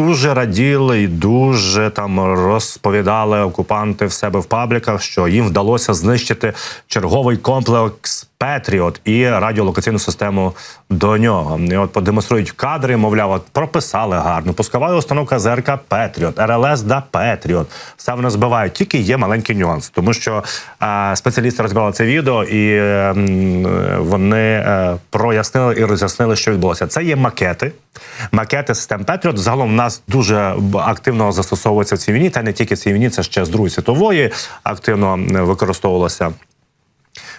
дуже раділи і дуже там розповідали окупанти в себе в пабліках, що їм вдалося знищити черговий комплекс Петріот і радіолокаційну систему до нього. І от подемонструють кадри, мовляв, от прописали гарно. Пускова установка ЗРК Петріот, РЛС да Петріот. Все вони збивають. Тільки є маленький нюанс, тому що е, спеціалісти розбирали це відео і е, вони е, прояснили і роз'яснили, що відбулося. Це є макети. Макети систем Петріот. Загалом в нас дуже активно застосовується в цій війні, та не тільки в цій війні, це ще з Другої світової активно е, використовувалося.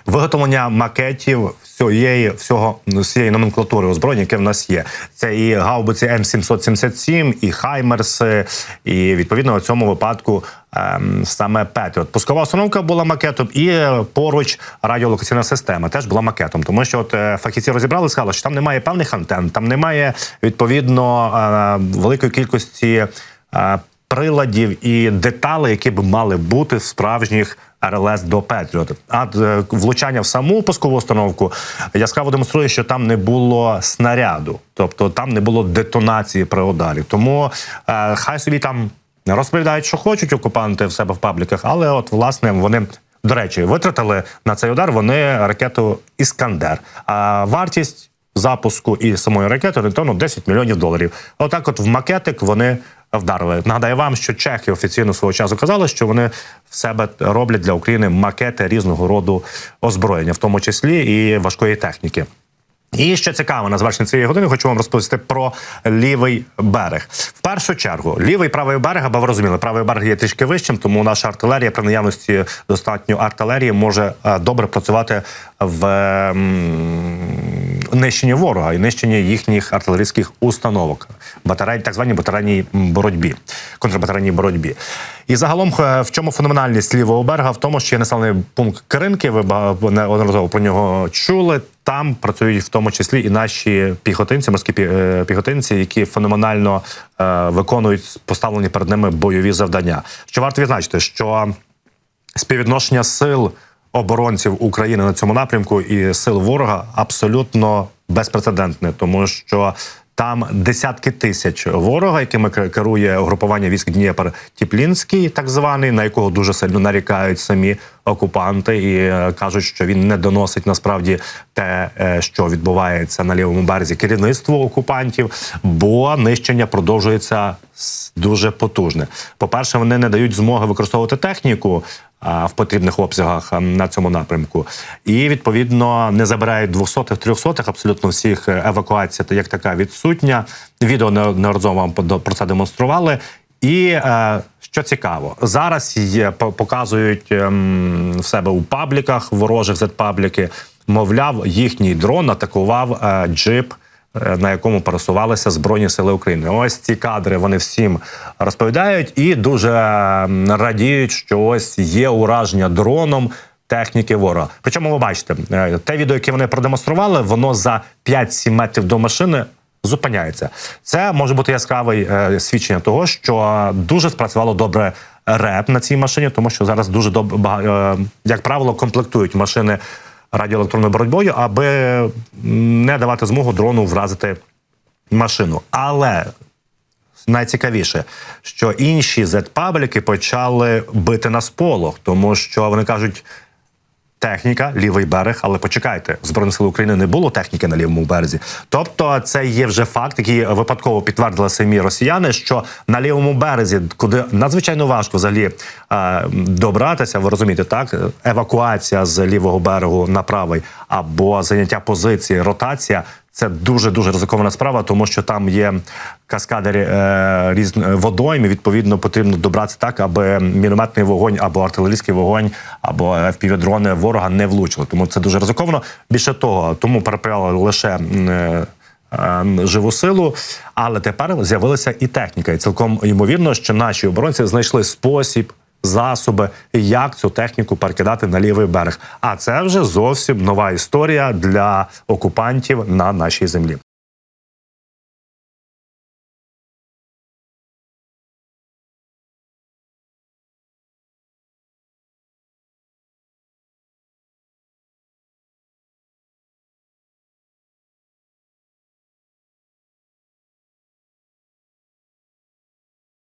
Виготовлення макетів всієї всього всієї номенклатури озброєння, яке в нас є. Це і гаубиці М777, і Хаймерси, і відповідно в цьому випадку ем, саме Петріот. Пускова установка була макетом, і е, поруч радіолокаційна система теж була макетом. Тому що от е, фахівці розібрали, сказали, що там немає певних антенн, там немає відповідно е, великої кількості. Приладів і деталей, які б мали бути в справжніх РЛС до Петріот. А е, влучання в саму пускову установку яскраво демонструє, що там не було снаряду, тобто там не було детонації при ударі. Тому е, хай собі там розповідають, що хочуть окупанти в себе в пабліках, але от власне вони. До речі, витратили на цей удар вони ракету Іскандер. А вартість запуску і самої ракети орієнтовно 10 мільйонів доларів. Отак, от в макетик вони вдарили. Нагадаю вам, що чехи офіційно свого часу казали, що вони в себе роблять для України макети різного роду озброєння, в тому числі і важкої техніки. І що цікаво, на завершення цієї години хочу вам розповісти про лівий берег. В першу чергу, лівий і правий берег, аби ви розуміли, правий берег є трішки вищим, тому наша артилерія при наявності достатньо артилерії може е, добре працювати в м, нищенні ворога і нищенні їхніх артилерійських установок, батарей, так званій батарейній боротьбі, контрбатарейній боротьбі. І загалом, е, в чому феноменальність лівого берега? В тому, що є населений пункт Киринки. Ви неодноразово про нього чули. Там працюють в тому числі і наші піхотинці, морські е, піхотинці, які феноменально е, виконують поставлені перед ними бойові завдання. Що варто відзначити, що співвідношення сил оборонців України на цьому напрямку і сил ворога абсолютно безпрецедентне, тому що там десятки тисяч ворога, якими керує угрупування військ Дніпр Тіплінський, так званий, на якого дуже сильно нарікають самі окупанти, і е, кажуть, що він не доносить насправді те, е, що відбувається на лівому березі керівництву окупантів, бо нищення продовжується дуже потужне. По перше, вони не дають змоги використовувати техніку в потрібних обсягах на цьому напрямку, і відповідно не забирають 200-х, 300-х абсолютно всіх е, евакуація як така відсутня. Відео неодноразово вам про це демонстрували. І е, що цікаво, зараз є показують ем, в себе у пабліках ворожих зет-пабліки. Мовляв, їхній дрон атакував е, джип на якому пересувалися збройні сили України. Ось ці кадри вони всім розповідають і дуже радіють, що ось є ураження дроном. Техніки ворога. Причому ви бачите, е, те відео, яке вони продемонстрували, воно за 5-7 метрів до машини зупиняється. Це може бути яскравий е, свідчення того, що дуже спрацювало добре реп на цій машині, тому що зараз дуже добре, е, як правило, комплектують машини радіоелектронною боротьбою, аби не давати змогу дрону вразити машину. Але найцікавіше, що інші зет-пабліки почали бити на сполох, тому що вони кажуть. Техніка, лівий берег, але почекайте, Збройних сил України не було техніки на лівому березі. Тобто, це є вже факт, який випадково підтвердили самі росіяни, що на лівому березі, куди надзвичайно важко взагалі е, добратися, ви розумієте, так евакуація з лівого берегу на правий або заняття позиції, ротація. Це дуже дуже ризикована справа, тому що там є каскади е, різні водойми. Відповідно, потрібно добратися так, аби мінометний вогонь або артилерійський вогонь, або FPV-дрони ворога не влучили. Тому це дуже ризиковано. Більше того, тому перепряли лише. е, е, Живу силу, але тепер з'явилася і техніка. І цілком ймовірно, що наші оборонці знайшли спосіб, засоби, як цю техніку перекидати на лівий берег. А це вже зовсім нова історія для окупантів на нашій землі.